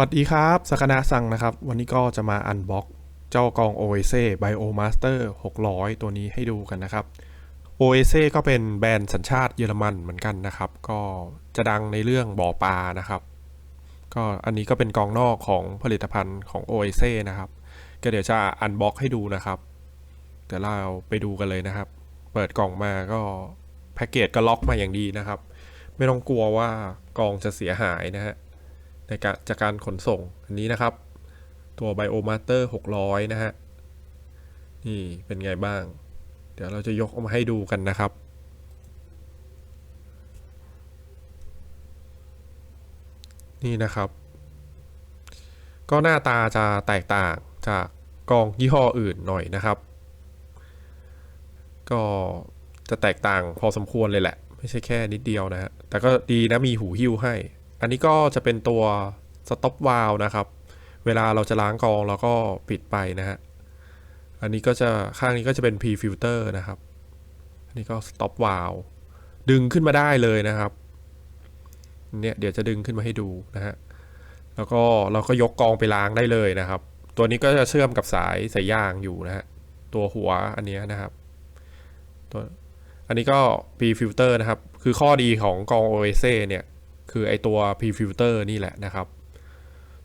วัสดีครับสกนาสั่งนะครับ วันนี้ก็จะมาอันบ็อกเจ้ากอง o a s e Biomaster 600 ตัวนี้ให้ดูกันนะครับ o a s e ก็เป็นแบรนด์สัญชาติเยอรมันเหมือนกันนะครับ ก็จะดังในเรื่องบ่อปลานะครับ ก็อันนี้ก็เป็นกองนอกของผลิตภัณฑ์ของ o a s e นะครับ ก็เดี๋ยวจะอันบ็อกให้ดูนะครับเดี๋ยวเราไปดูกันเลยนะครับ เปิดกล่องมาก็แพ็กเกจก็ล็อกมาอย่างดีนะครับ ไม่ต้องกลัวว่ากองจะเสียหายนะฮะ ในการจากการขนส่งอันนี้นะครับ ตัว Biomaster 600 นะฮะ นี่เป็นไงบ้าง เดี๋ยวเราจะยกออกมาให้ดูกันนะครับนี่นะครับ ก็หน้าตาจะแตกต่างจากกองยี่ห้ออื่นหน่อยนะครับ ก็จะแตกต่างพอสมควรเลยแหละ ไม่ใช่แค่นิดเดียวนะฮะแต่ก็ดีนะมีหูหิ้วให้ อันนี้ก็จะเป็นตัวสต็อปวาลนะครับ เวลาเราจะล้างกองเราก็ปิดไปนะฮะ อันนี้ก็จะข้างนี้ก็จะเป็น P filter นะครับ อันนี้ก็สต็อปวาลดึงขึ้นมาได้เลยนะครับ เนี่ยเดี๋ยวจะดึงขึ้นมาให้ดูนะฮะ แล้วก็เราก็ยกกองไปล้างได้เลยนะครับ ตัวนี้ก็จะเชื่อมกับสายสายยางอยู่นะฮะ ตัวหัวอันนี้นะครับ ตัวอันนี้ก็ P filter นะครับ คือข้อดีของกอง OSA เนี่ย คือไอตัว pre filter นี่แหละนะครับ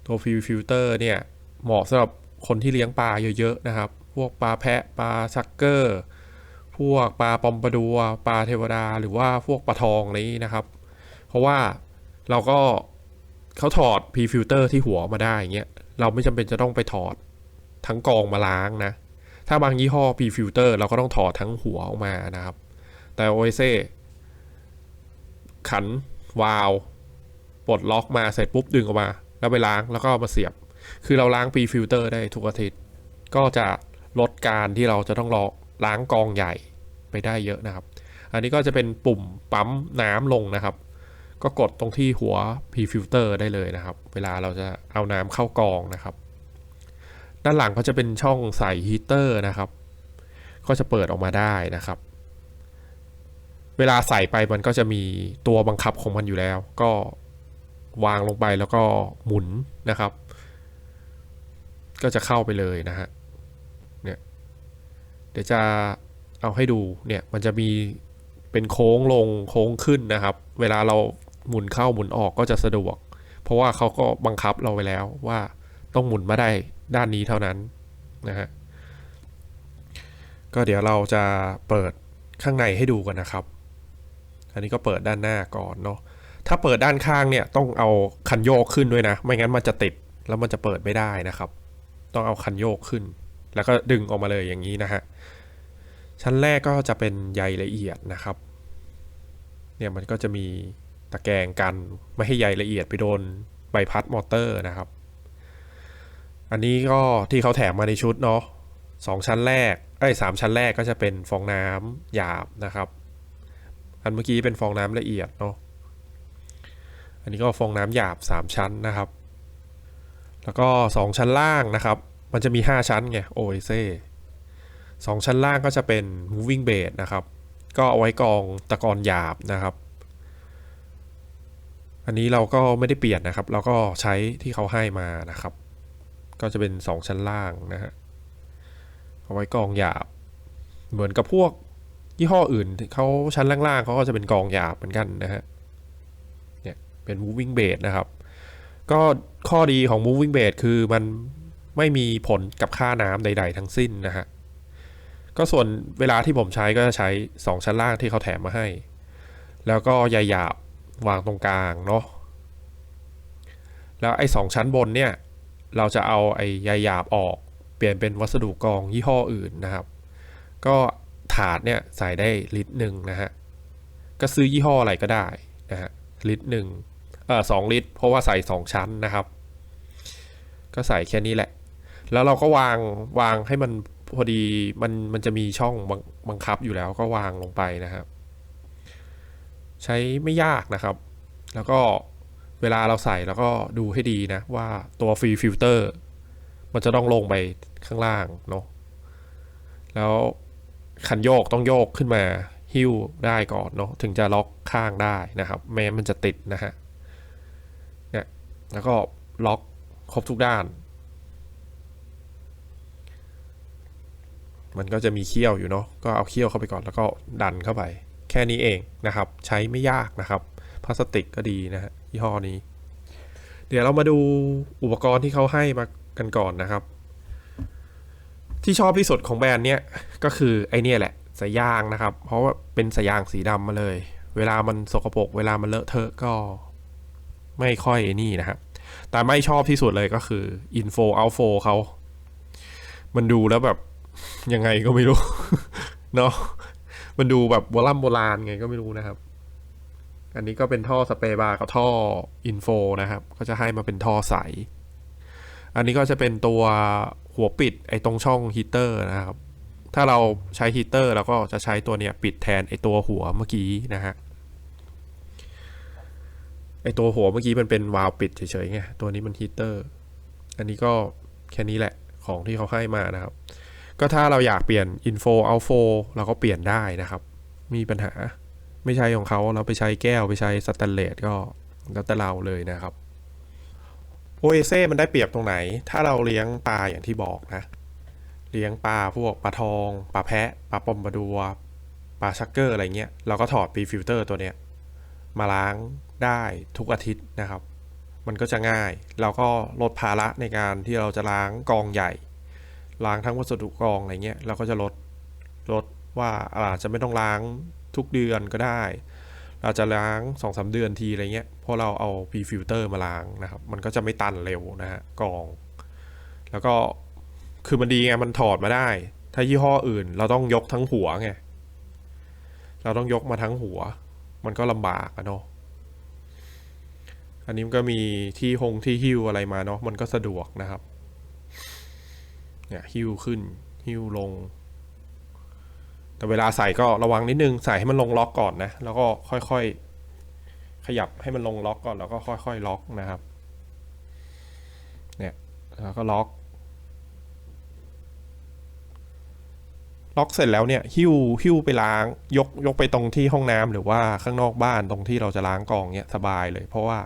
ตัว pre filter เนี่ยเหมาะสำหรับคนที่เลี้ยงปลาเยอะๆนะครับ พวกปลาแพะปลาชักเกอร์ พวกปลาปอมปลาดัวปลาเทวดา หรือว่าพวกปลาทองนี้นะครับ เพราะว่าเราก็เขาถอด pre filter ที่หัวมาได้เงี้ยเราไม่จำเป็นจะต้องไปถอดทั้งกองมาล้างนะ ถ้าบางยี่ห้อ pre filter เราก็ต้องถอดทั้งหัวออกมานะครับ แต่ OSA ขันวาล์ว ปลดล็อกมาเสร็จปุ๊บดึงออกมา แล้วไปล้างแล้วก็มาเสียบ คือเราล้างปีฟิลเตอร์ได้ทุกอาทิตย์ ก็จะลดการที่เราจะต้องรอล้างกองใหญ่ไปได้เยอะนะครับ อันนี้ก็จะเป็นปุ่มปั๊มน้ำลงนะครับ ก็กดตรงที่หัว P filter ได้เลยนะครับ เวลาเราจะเอาน้ำเข้ากองนะครับ ด้านหลังก็จะเป็นช่องใส่ฮีเตอร์นะครับ ก็จะเปิดออกมาได้นะครับ เวลาใส่ไปมันก็จะมีตัวบังคับของมันอยู่แล้ว ก็ วางลงไปแล้วก็หมุนนะครับ ก็จะเข้าไปเลยนะฮะเนี่ยเดี๋ยวจะเอาให้ดูเนี่ยมันจะมีเป็นโค้งลงโค้งขึ้นนะครับ เวลาเราหมุนเข้าหมุนออกก็จะสะดวก เพราะว่าเขาก็บังคับเราไปแล้วว่าต้องหมุนมาได้ด้านนี้เท่านั้นนะฮะก็เดี๋ยวเราจะเปิดข้างในให้ดูกันนะครับ อันนี้ก็เปิดด้านหน้าก่อนเนาะ ถ้าเปิดด้านข้างเนี่ยต้องเอาคันโยกขึ้นด้วยนะ ไม่งั้นมันจะติดแล้วมันจะเปิดไม่ได้นะครับ ต้องเอาคันโยกขึ้น แล้วก็ดึงออกมาเลยอย่างนี้นะฮะชั้นแรกก็จะเป็นใยละเอียดนะครับ เนี่ยมันก็จะมีตะแกรงกันไม่ให้ใยละเอียดไปโดนใบพัดมอเตอร์นะครับ อันนี้ก็ที่เขาแถมมาในชุดเนาะสองชั้นแรกไอ้สามชั้นแรกก็จะเป็นฟองน้ำหยาบนะครับ อันเมื่อกี้เป็นฟองน้ำละเอียดเนาะ อันนี้ก็ฟองน้ำหยาบ 3 ชั้นนะครับ แล้วก็ 2 ชั้นล่างนะครับ มันจะมี 5 ชั้นไงโอเอเซ่สองชั้นล่างก็จะเป็น moving bed นะครับ ก็เอาไว้กองตะกอนหยาบนะครับ อันนี้เราก็ไม่ได้เปลี่ยนนะครับ เราก็ใช้ที่เขาให้มานะครับ ก็จะเป็น 2 ชั้นล่างนะฮะ เอาไว้กองหยาบ เหมือนกับพวกยี่ห้ออื่นเขาชั้นล่างๆเขาก็จะเป็นกองหยาบเหมือนกันนะฮะ เป็น moving bed นะครับ ก็ข้อดีของ moving bed คือมันไม่มีผลกับค่าน้ำใด ๆ ทั้งสิ้นนะฮะ ก็ส่วนเวลาที่ผมใช้ก็จะใช้ 2 ชั้นล่างที่เขาแถมมาให้ แล้วก็ใยหยาบวางตรงกลางเนาะ แล้วไอ้สองชั้นบนเนี่ย เราจะเอาไอ้ใยหยาบออกเปลี่ยนเป็นวัสดุกองยี่ห้ออื่นนะครับ ก็ถาดเนี่ยใส่ได้ลิตรหนึ่งนะฮะ ก็ซื้อยี่ห้ออะไรก็ได้นะฮะลิตรหนึ่ง สองลิตร เพราะว่าใส่สองชั้นนะครับ ก็ใส่แค่นี้แหละ แล้วเราก็วางวางให้มันพอดีมันมันจะมีช่องบังบังคับอยู่แล้วก็วางลงไปนะครับ ใช้ไม่ยากนะครับ แล้วก็เวลาเราใส่แล้วก็ดูให้ดีนะ ว่าตัวฟรีฟิลเตอร์มันจะต้องลงไปข้างล่างเนาะแล้วคันโยกต้องโยกขึ้นมา หิ้วได้ก่อนเนาะถึงจะล็อกข้างได้นะครับ แม้มันจะติดนะฮะ แล้วก็ล็อกครบทุกด้าน มันก็จะมีเขี้ยวอยู่เนาะ ก็เอาเขี้ยวเข้าไปก่อนแล้วก็ดันเข้าไป แค่นี้เองนะครับ ใช้ไม่ยากนะครับ พลาสติกก็ดีนะฮะยี่ห้อนี้ เดี๋ยวเรามาดูอุปกรณ์ที่เขาให้มากันก่อนนะครับ ที่ชอบที่สุดของแบรนด์เนี้ยก็คือไอเนี่ยแหละสายยางนะครับ เพราะว่าเป็นสายยางสีดำมาเลย เวลามันสกปรก เวลามันเลอะเทอะก็ ไม่ค่อยนี่นะครับ แต่ไม่ชอบที่สุดเลยก็คือ info outfo เขามันดูแล้วแบบยังไงก็ไม่รู้ เนาะมันดูแบบโบราณโบราณไงก็ไม่รู้นะครับ อันนี้ก็เป็นท่อสเปรย์บาร์กับท่ออินโฟนะครับ ก็จะให้มาเป็นท่อใส อันนี้ก็จะเป็นตัวหัวปิดไอ้ตรงช่องฮีเตอร์นะครับ ถ้าเราใช้ฮีเตอร์เราก็จะใช้ตัวเนี้ยปิดแทนไอ้ตัวหัวเมื่อกี้นะฮะ ไอตัวหัวเมื่อกี้มันเป็นวาล์วปิดเฉยๆไงตัวนี้มันฮีเตอร์ อันนี้ก็แค่นี้แหละของที่เขาให้มานะครับ ก็ถ้าเราอยากเปลี่ยน info outfo เราก็เปลี่ยนได้นะครับ มีปัญหาไม่ใช่ของเขาเราไปใช้แก้วไปใช้สแตนเลสก็แล้วแต่เราเลยนะครับโอเอเซ่มันได้เปรียบตรงไหน ถ้าเราเลี้ยงปลาอย่างที่บอกนะ เลี้ยงปลาพวกปลาทอง ปลาแพะ ปลาปอมปลาดัว ปลาชักเกอร์อะไรเงี้ย เราก็ถอดปีฟิลเตอร์ตัวเนี้ย มาล้างได้ทุกอาทิตย์นะครับ มันก็จะง่ายเราก็ลดภาระในการที่เราจะล้างกองใหญ่ ล้างทั้งวัสดุกองอะไรเงี้ยเราก็จะลดลดว่าอาจจะไม่ต้องล้างทุกเดือนก็ได้เราจะล้าง2อสเดือนทีอะไรเงี้ยเพราะเราเอา P filter มาล้างนะครับ มันก็จะไม่ตันเร็วนะฮะกอง แล้วก็คือมันดีไงมันถอดมาได้ ถ้ายี่ห้ออื่น เราต้องยกทั้งหัวไงเราต้องยกมาทั้งหัว มันก็ลำบากอะเนาะอันนี้มันก็มีที่หงที่หิ้วอะไรมาเนาะมันก็สะดวกนะครับ เนี่ยหิ้วขึ้นหิ้วลง แต่เวลาใส่ก็ระวังนิดนึงใส่ให้มันลงล็อกก่อนนะ แล้วก็ค่อยๆขยับให้มันลงล็อกก่อนแล้วก็ค่อยๆล็อกนะครับ เนี่ยแล้วก็ล็อก ล็อกเสร็จแล้วเนี่ยหิ้วหิ้วไปล้างยกยกไปตรงที่ห้องน้ำหรือว่าข้างนอกบ้านตรงที่เราจะล้างกองเนี่ยสบายเลย เพราะว่า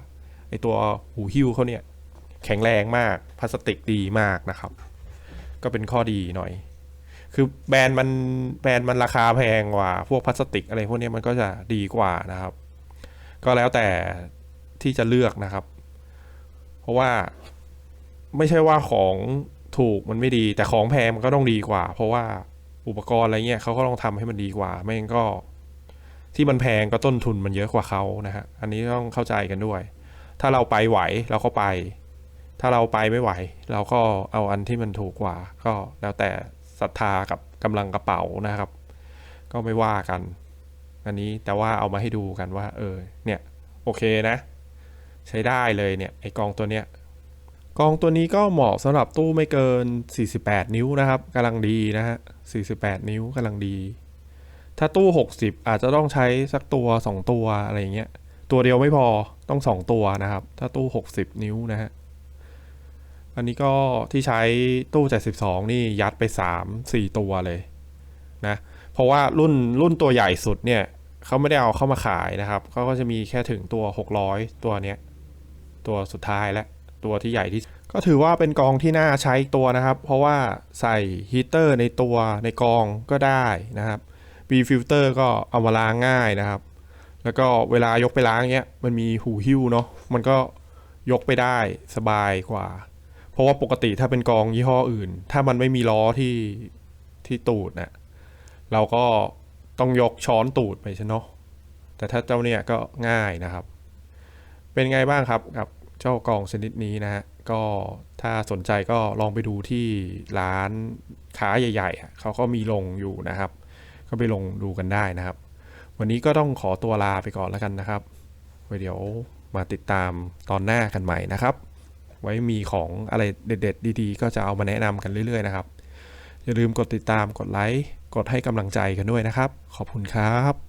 ไอตัวหูหิ้วเขาเนี่ยแข็งแรงมากพลาสติกดีมากนะครับ ก็เป็นข้อดีหน่อย คือแบรนด์มันแบรนด์มันราคาแพงกว่า พวกพลาสติกอะไรพวกนี้มันก็จะดีกว่านะครับ ก็แล้วแต่ที่จะเลือกนะครับ เพราะว่าไม่ใช่ว่าของถูกมันไม่ดี แต่ของแพงมันก็ต้องดีกว่า เพราะว่า อุปกรณ์อะไรเงี้ยเขาก็ต้องทำให้มันดีกว่า ไม่งั้นก็ ที่มันแพงก็ต้นทุนมันเยอะกว่าเขานะฮะอันนี้ต้องเข้าใจกันด้วย ถ้าเราไปไหวเราก็ไป ถ้าเราไปไม่ไหว เราก็เอาอันที่มันถูกกว่า ก็แล้วแต่ศรัทธากับกำลังกระเป๋านะครับ ก็ไม่ว่ากัน อันนี้แต่ว่าเอามาให้ดูกันว่า เออ เนี่ย โอเคนะ ใช้ได้เลยเนี่ยไอกองตัวเนี้ย กองตัวนี้ก็เหมาะสำหรับตู้ไม่เกิน 48 นิ้วนะครับกำลังดีนะฮะ 48 นิ้วกำลังดี ถ้าตู้ 60 อาจจะต้องใช้สักตัว 2 ตัวอะไรอย่างเงี้ย ตัวเดียวไม่พอต้อง 2 ตัวนะครับ ถ้าตู้ 60 นิ้วนะฮะ อันนี้ก็ที่ใช้ตู้ 72 นี่ยัดไป 3 4 ตัวเลยนะ เพราะว่ารุ่นรุ่นตัวใหญ่สุดเนี่ยเขาไม่ได้เอาเข้ามาขายนะครับเขาก็จะมีแค่ถึงตัว 600 ตัวเนี้ยตัวสุดท้ายและ ตัวที่ใหญ่ที่ก็ถือว่าเป็นกองที่น่าใช้ตัวนะครับ เพราะว่าใส่ฮีเตอร์ในตัวในกองก็ได้นะครับ B filter ก็เอามาล้างง่ายนะครับ แล้วก็เวลายกไปล้างเนี้ยมันมีหูหิ้วเนาะมันก็ยกไปได้สบายกว่า เพราะว่าปกติถ้าเป็นกองยี่ห้ออื่น ถ้ามันไม่มีล้อที่ที่ตูดนะเราก็ต้องยกช้อนตูดไปใช่เนาะแต่ถ้าเจ้าเนี่ยก็ง่ายนะครับ เป็นไงบ้างครับกับ เจ้ากองชนิดนี้นะฮะก็ถ้าสนใจก็ลองไปดูที่ร้านค้าใหญ่ๆเขาก็มีลงอยู่นะครับ ก็ไปลงดูกันได้นะครับ วันนี้ก็ต้องขอตัวลาไปก่อนแล้วกันนะครับไว้เดี๋ยวมาติดตามตอนหน้ากันใหม่นะครับ ไว้มีของอะไรเด็ด ๆ ดีๆ ก็จะเอามาแนะนำกันเรื่อย ๆ นะครับ อย่าลืมกดติดตามกดไลค์กดให้กำลังใจกันด้วยนะครับ ขอบคุณครับ